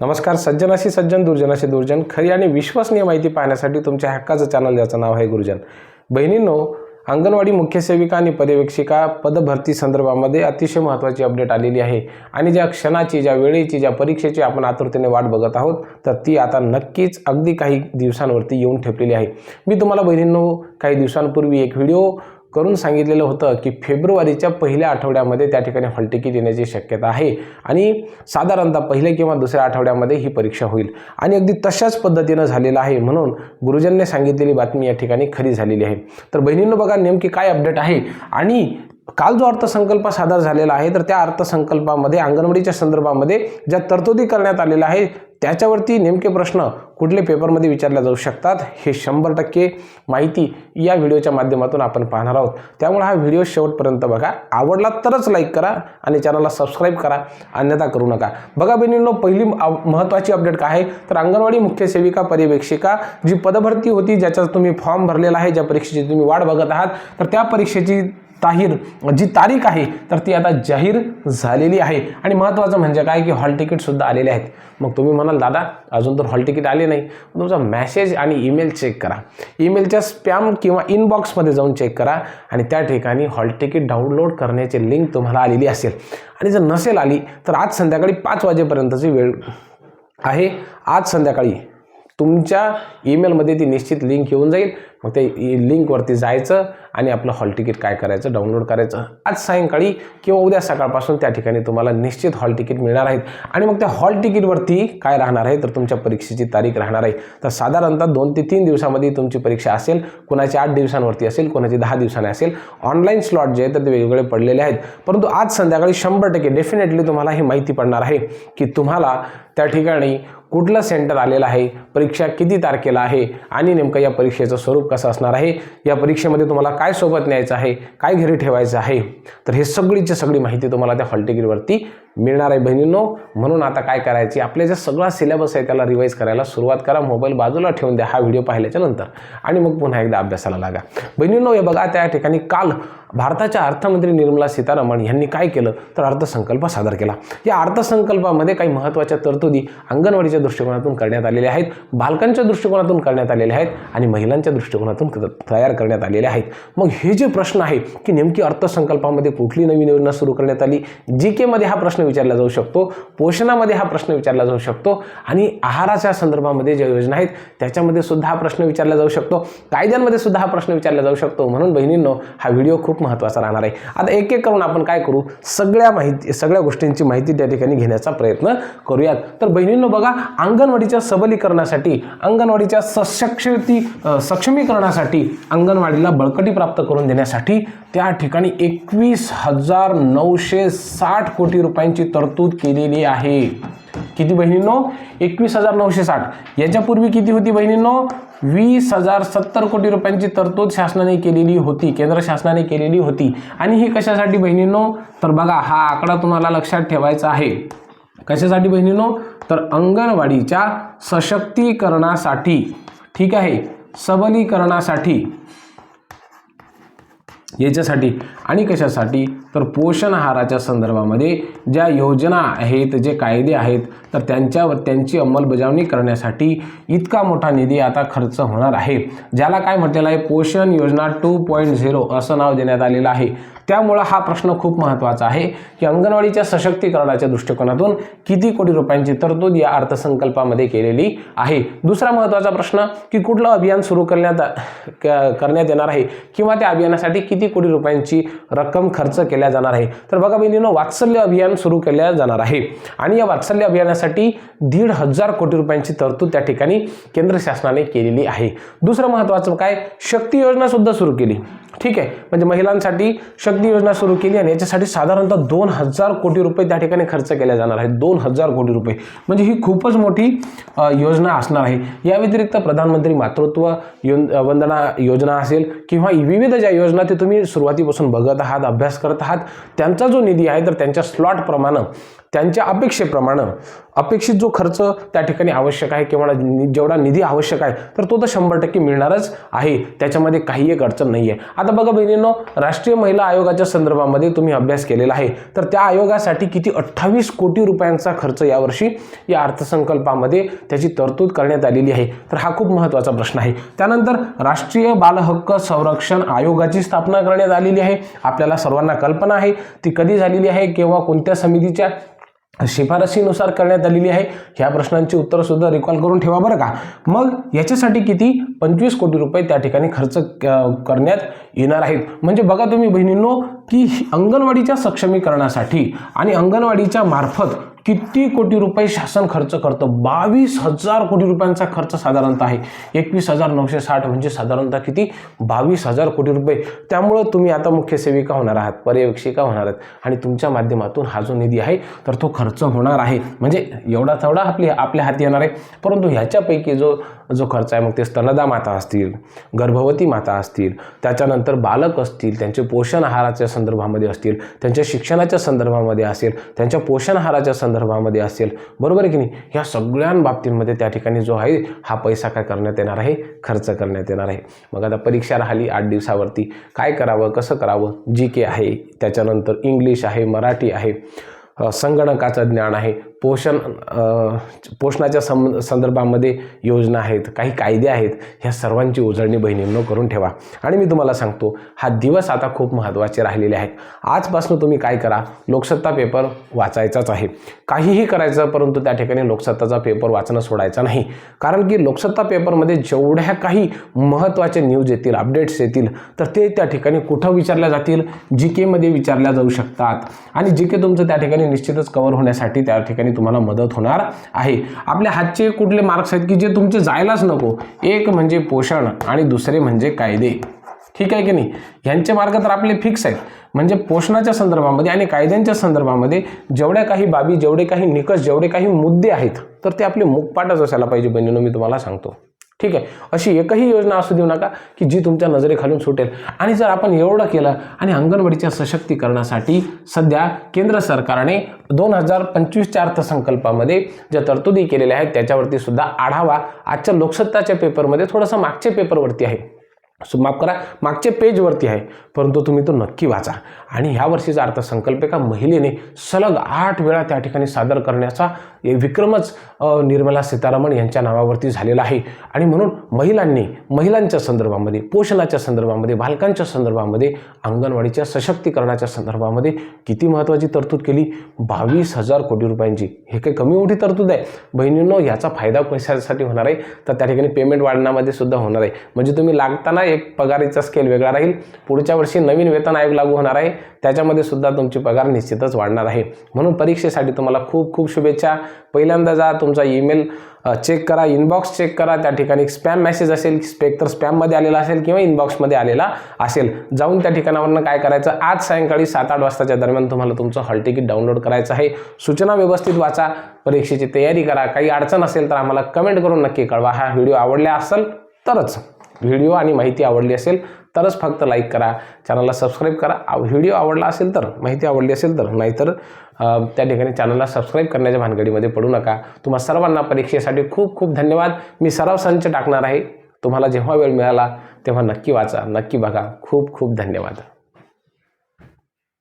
नमस्कार सज्जनाशी सज्जन दुर्जनाशी दुर्जन खरी आणि विश्वसनीय माहिती पाहण्यासाठी तुमच्या हक्काचं चॅनल ज्याचं नाव आहे गुरुजन. बहिणींनो अंगणवाडी मुख्य सेविका आणि पर्यवेक्षिका पदभरती संदर्भामध्ये अतिशय महत्त्वाची अपडेट आलेली आहे. आणि ज्या क्षणाची ज्या वेळेची ज्या परीक्षेची आपण आतुरतेने वाट बघत आहोत तर ती आता नक्कीच अगदी काही दिवसांवरती येऊन ठेपलेली आहे. मी तुम्हाला बहिणींनो काही दिवसांपूर्वी एक व्हिडिओ करून सांगितलेलं होतं की फेब्रुवारीच्या पहिल्या आठवड्यामध्ये त्या ठिकाणी हॉल तिकीट येण्याची शक्यता आहे. आणि साधारणतः पहिल्या किंवा दुसऱ्या आठवड्यामध्ये ही परीक्षा होईल. आणि अगदी तशाच पद्धतीनं झालेलं आहे म्हणून गुरुजनने सांगितलेली बातमी या ठिकाणी खरी झालेली आहे. तर बहिणींनो बघा नेमकी काय अपडेट आहे? आणि काल जो अर्थसंकल्प सादर झालेला आहे तर त्या अर्थसंकल्पामध्ये अंगणवाडीच्या संदर्भामध्ये ज्या तरतुदी करण्यात आलेल्या आहे त्याच्यावरती नेमके प्रश्न कुठले पेपरमध्ये विचारले जाऊ शकतात हे शंभर टक्के माहिती या व्हिडिओच्या माध्यमातून आपण पाहणार आहोत. त्यामुळे हा व्हिडिओ शेवटपर्यंत बघा. आवडला तरच लाईक करा आणि चॅनलला सबस्क्राईब करा. अन्यथा करू नका. बघा बहिणींनो पहिली महत्त्वाची अपडेट काय आहे? तर अंगणवाडी मुख्य सेविका पर्यवेक्षिका जी पदभरती होती ज्याचा तुम्ही फॉर्म भरलेला आहे ज्या परीक्षेची तुम्ही वाट बघत आहात तर त्या परीक्षेची ताहीर जी तारीख आहे तर ती आता जाहीर झालेली आहे. आणि महत्त्वाचं म्हणजे काय की हॉल तिकीटसुद्धा आलेले आहेत. मग तुम्ही म्हणाल दादा अजून तर हॉल तिकीट आले नाही. तुमचा मॅसेज आणि ईमेल चेक करा. ईमेलच्या स्पॅम किंवा इनबॉक्समध्ये जाऊन चेक करा आणि त्या ठिकाणी हॉल तिकीट डाउनलोड करण्याची लिंक तुम्हाला आलेली असेल. आणि जर नसेल आली तर आज संध्याकाळी पाच वाजेपर्यंतची वेळ आहे. आज संध्याकाळी तुमच्या ईमेलमध्ये ती निश्चित लिंक येऊन जाईल. मग त्या लिंकवरती जायचं आणि आपलं हॉल तिकीट काय करायचं डाउनलोड करायचं. आज सायंकाळी किंवा उद्या सकाळपासून त्या ठिकाणी तुम्हाला निश्चित हॉल तिकीट मिळणार आहेत. आणि मग त्या हॉल तिकीटवरती काय राहणार आहे? तर तुमच्या परीक्षेची तारीख राहणार आहे. तर साधारणतः दोन ते तीन दिवसामध्ये तुमची परीक्षा असेल कोणाची आठ दिवसांवरती असेल कोणाची दहा दिवसाने असेल. ऑनलाईन स्लॉट जे आहेत तर ते वेगवेगळे पडलेले आहेत. परंतु आज संध्याकाळी शंभर टक्के डेफिनेटली तुम्हाला ही माहिती पडणार आहे की तुम्हाला त्या ठिकाणी कुठलं सेंटर आलेलं आहे परीक्षा किती तारखेला आहे आणि नेमकं या परीक्षेचं स्वरूप कसं असणार आहे? या परीक्षेमध्ये तुम्हाला काय सोबत न्यायचं आहे? काय घरी ठेवायचं आहे? तर हे सगळीची सगळी माहिती तुम्हाला त्या हॉल तिकीटवरती मिळणार आहे बहिणींनो. म्हणून आता काय करायची? आपले जे सगळा सिलेबस आहे त्याला रिवाईज करायला सुरुवात करा. मोबाईल बाजूला ठेवून द्या. हा व्हिडिओ पाहिल्याच्या नंतर. आणि मग पुन्हा एकदा अभ्यासाला लागा. बहिणींनो हे बघा त्या ठिकाणी काल भारताच्या अर्थमंत्री निर्मला सीतारामन यांनी काय केलं? तर अर्थसंकल्प सादर केला. या अर्थसंकल्पामध्ये काही महत्त्वाच्या तरतुदी अंगणवाडीच्या दृष्टिकोनातून करण्यात आलेल्या आहेत बालकांच्या दृष्टिकोनातून करण्यात आलेल्या आहेत आणि महिलांच्या दृष्टिकोनातून तयार करण्यात आलेल्या आहेत. मग हे जे प्रश्न आहे की नेमकी अर्थसंकल्पामध्ये कुठली नवीन योजना सुरू करण्यात आली? जी केमध्ये हा प्रश्न विचारला जाऊ शकतो पोषणामध्ये हा प्रश्न विचारला जाऊ शकतो आणि आहाराच्या संदर्भामध्ये ज्या योजना आहेत त्याच्यामध्ये सुद्धा हा प्रश्न विचारला जाऊ शकतो कायद्यांमध्ये सुद्धा हा प्रश्न विचारला जाऊ शकतो. म्हणून बहिणींनो हा व्हिडिओ खूप महत्त्वाचा राहणार आहे. आता एक एक करून आपण काय करू सगळ्या माहिती सगळ्या गोष्टींची माहिती त्या ठिकाणी घेण्याचा प्रयत्न करूयात. तर बहिणींनो बघा अंगणवाडीच्या सबलीकरणासाठी अंगणवाडीच्या सशक्षती सक्षमीकरणासाठी अंगणवाडीला बळकटी प्राप्त करून देण्यासाठी त्या ठिकाणी एकवीस हजार नऊशे साठ कोटी रुपयांची तरतूद केलेली आहे. किती बहिणींनो? एकवीस हजार नऊशे साठ. याच्यापूर्वी किती होती बहिणींनो? वीस हजार सत्तर कोटी रुपयांची तरतूद शासनाने केलेली होती केंद्र शासनाने केलेली होती. आणि ही कशासाठी बहिणींनो? तर बघा हा आकडा तुम्हाला लक्षात ठेवायचा आहे. कशासाठी बहिणींनो? तर अंगणवाडीच्या सशक्तीकरणासाठी. ठीक आहे? सबलीकरणासाठी. याच्यासाठी आणि कशासाठी? तर पोषण आहाराच्या संदर्भामध्ये ज्या योजना आहेत जे कायदे आहेत तर त्यांच्यावर त्यांची अंमलबजावणी करण्यासाठी इतका मोठा निधी आता खर्च होणार आहे. ज्याला काय म्हटलेलं आहे? पोषण योजना टू पॉईंट झिरो असं नाव देण्यात आलेलं आहे. त्यामुळं हा प्रश्न खूप महत्त्वाचा आहे की अंगणवाडीच्या सशक्तीकरणाच्या दृष्टिकोनातून किती कोटी रुपयांची तरतूद या अर्थसंकल्पामध्ये केलेली आहे? दुसरा महत्त्वाचा प्रश्न की कुठलं अभियान सुरू करण्यात करण्यात येणार आहे? किंवा त्या अभियानासाठी किती कोटी रुपयांची रक्कम खर्च केल्या जाणार आहे? तर बघा बहिणीनं वात्सल्य अभियान सुरू केल्या जाणार आहे. आणि या वात्सल्य अभियानासाठी दीड हजार कोटी रुपयांची तरतूद त्या ठिकाणी केंद्र शासनाने केलेली आहे. दुसरं महत्त्वाचं काय? शक्ती योजना सुद्धा सुरू केली. ठीक आहे? म्हणजे महिलांसाठी शक्ती योजना सुरू केली आणि याच्यासाठी साधारणतः दोन हजार कोटी रुपये त्या ठिकाणी खर्च केल्या जाणार आहे दोन हजार कोटी रुपये. म्हणजे ही खूपच मोठी योजना असणार आहे. या व्यतिरिक्त प्रधानमंत्री मातृत्व यो वंदना योजना असेल किंवा विविध ज्या योजना ते तुम्ही सुरुवातीपासून बघत आहात अभ्यास करत आहात. त्यांचा जो निधी आहे तर त्यांच्या स्लॉटप्रमाणे त्यांच्या अपेक्षेप्रमाणे अपेक्षित जो खर्च त्या ठिकाणी आवश्यक आहे किंवा नि- जेवढा निधी आवश्यक आहे तर तो तर शंभर टक्के मिळणारच आहे. त्याच्यामध्ये काही एक अडचण नाही आहे. आता बघा बहिणींनो राष्ट्रीय महिला आयोगाच्या संदर्भामध्ये तुम्ही अभ्यास केलेला आहे. तर त्या आयोगासाठी किती अठ्ठावीस कोटी रुपयांचा खर्च यावर्षी या अर्थसंकल्पामध्ये त्याची तरतूद करण्यात आलेली आहे. तर हा खूप महत्त्वाचा प्रश्न आहे. त्यानंतर राष्ट्रीय बालहक्क संरक्षण आयोगाची स्थापना करण्यात आलेली आहे. आपल्याला सर्वांना कल्पना आहे ती कधी झालेली आहे किंवा कोणत्या समितीच्या शिफारशीनुसार करण्यात आलेली आहे. ह्या प्रश्नांची उत्तरं सुद्धा रिकॉल करून ठेवा बरं का. मग याच्यासाठी किती? पंचवीस कोटी रुपये त्या ठिकाणी खर्च करण्यात येणार आहेत. म्हणजे बघा तुम्ही बहिणींनो की अंगणवाडीच्या सक्षमीकरणासाठी आणि अंगणवाडीच्या मार्फत किती कोटी रुपये शासन खर्च करतं? बावीस हजार कोटी रुपयांचा खर्च साधारणतः आहे. एकवीस हजार नऊशे साठ म्हणजे साधारणतः किती? बावीस हजार कोटी रुपये. त्यामुळं तुम्ही आता मुख्य सेविका होणार आहात पर्यवेक्षिका होणार आहात आणि तुमच्या माध्यमातून हा जो निधी आहे तर तो खर्च होणार आहे. म्हणजे एवढा तेवढा आपली आपल्या हाती येणार आहे. परंतु ह्याच्यापैकी जो जो खर्च आहे मग ते स्तनदा माता असतील गर्भवती माता असतील त्याच्यानंतर बालक असतील त्यांचे पोषण आहाराच्या संदर्भामध्ये असतील त्यांच्या शिक्षणाच्या संदर्भामध्ये असेल त्यांच्या पोषण आहाराच्या संदर्भामध्ये असेल बरोबर आहे की नाही? ह्या सगळ्या बाबतींमध्ये त्या ठिकाणी जो आहे हा पैसा काय करण्यात येणार आहे? खर्च करण्यात येणार आहे. मग आता परीक्षा राहिली आठ दिवसावरती. काय करावं? कसं करावं? जी के आहे. त्याच्यानंतर इंग्लिश आहे मराठी आहे. संगणकाचं ज्ञान आहे. पोषण पोषणाच्या सं संदर्भामध्ये योजना आहेत काही कायदे आहेत ह्या सर्वांची उजळणी बहिणींनो करून ठेवा. आणि मी तुम्हाला सांगतो हा दिवस आता खूप महत्त्वाचे राहिलेले आहेत. आजपासून तुम्ही काय करा लोकसत्ता पेपर वाचायचाच आहे. काहीही करायचं परंतु त्या ठिकाणी लोकसत्ताचा पेपर वाचणं सोडायचा नाही. कारण की लोकसत्ता पेपरमध्ये जेवढ्या काही महत्त्वाचे न्यूज येतील अपडेट्स येतील तर ते त्या ठिकाणी कुठं विचारल्या जातील? जी केमध्ये विचारल्या जाऊ शकतात. आणि जी के तुमचं त्या ठिकाणी निश्चितच कव्हर होण्यासाठी त्या ठिकाणी तुम्हाला मदत होणार आहे. आपल्या हातचे कुठले मार्क्स आहेत की जे तुमचे जायलाच नको? एक म्हणजे पोषण आणि दुसरे म्हणजे कायदे. ठीक आहे की नाही? ह्यांचे मार्ग तर आपले फिक्स आहेत. म्हणजे पोषणाच्या संदर्भामध्ये आणि कायद्यांच्या संदर्भामध्ये जेवढ्या काही बाबी जेवढे काही निकष जेवढे काही मुद्दे आहेत तर ते आपले मुखपाठच असायला पाहिजे बहिणीनं मी तुम्हाला सांगतो. ठीक आहे? अशी एकही योजना असू देऊ नका की जी तुमच्या नजरेखालून सुटेल. आणि जर आपण एवढं केलं आणि अंगणवाडीच्या सशक्तीकरणासाठी सध्या केंद्र सरकारने दोन हजार पंचवीसच्या अर्थसंकल्पामध्ये ज्या तरतुदी केलेल्या आहेत त्याच्यावरती सुद्धा आढावा आजच्या लोकसत्ताच्या पेपरमध्ये थोडंसं मागच्या पेपरवरती आहे. माफ करा मागच्या पेजवरती आहे परंतु तुम्ही तो नक्की वाचा. आणि ह्या वर्षीचा अर्थसंकल्प एका महिलेने सलग आठ वेळा त्या ठिकाणी सादर करण्याचा एक विक्रमच निर्मला सीतारामन यांच्या नावावरती झालेला आहे. आणि म्हणून महिलांनी महिलांच्या संदर्भामध्ये पोषणाच्या संदर्भामध्ये बालकांच्या संदर्भामध्ये अंगणवाडीच्या सशक्तीकरणाच्या संदर्भामध्ये किती महत्त्वाची तरतूद केली? बावीस हजार कोटी रुपयांची. हे काही कमी मोठी तरतूद आहे. बहिणींनो याचा फायदा कशासाठी होणार आहे. तर त्या ठिकाणी पेमेंट वाढण्यामध्ये सुद्धा होणार आहे. म्हणजे तुम्ही लागताना आहे पगारीचा स्केल वेगळा राहील. पुढच्या वर्षी नवीन वेतन आयोग लागू होणार आहे. त्याच्यामध्ये सुद्धा तुमची पगार निश्चितच वाढणार आहे. म्हणून परीक्षेसाठी तुम्हाला खूप खूप शुभेच्छा. पहिल्यांदा जा तुमचा ईमेल चेक करा. इनबॉक्स चेक करा. त्या ठिकाणी स्पॅम मेसेज असेल स्पेक तर स्पॅममध्ये आलेला असेल किंवा इनबॉक्समध्ये आलेला असेल. जाऊन त्या ठिकाणावरनं काय करायचं? आज सायंकाळी सात आठ वाजताच्या दरम्यान तुम्हाला तुमचं हॉल तिकीट डाउनलोड करायचं आहे. सूचना व्यवस्थित वाचा. परीक्षेची तयारी करा. काही अडचण असेल तर आम्हाला कमेंट करून नक्की कळवा. हा व्हिडिओ आवडला असेल तरच. व्हिडिओ आणि माहिती आवडली असेल तरच फक्त लाईक करा. चॅनलला सबस्क्राईब करा. व्हिडिओ आवडला असेल तर माहिती आवडली असेल तर नाहीतर त्या ठिकाणी चॅनलला सबस्क्राईब करण्याच्या भानगडीमध्ये पडू नका. तुम्हा सर्वांना परीक्षेसाठी खूप खूप धन्यवाद. मी सराव संच टाकणार आहे. तुम्हाला जेव्हा वेळ मिळाला तेव्हा नक्की वाचा. नक्की बघा. खूप खूप धन्यवाद.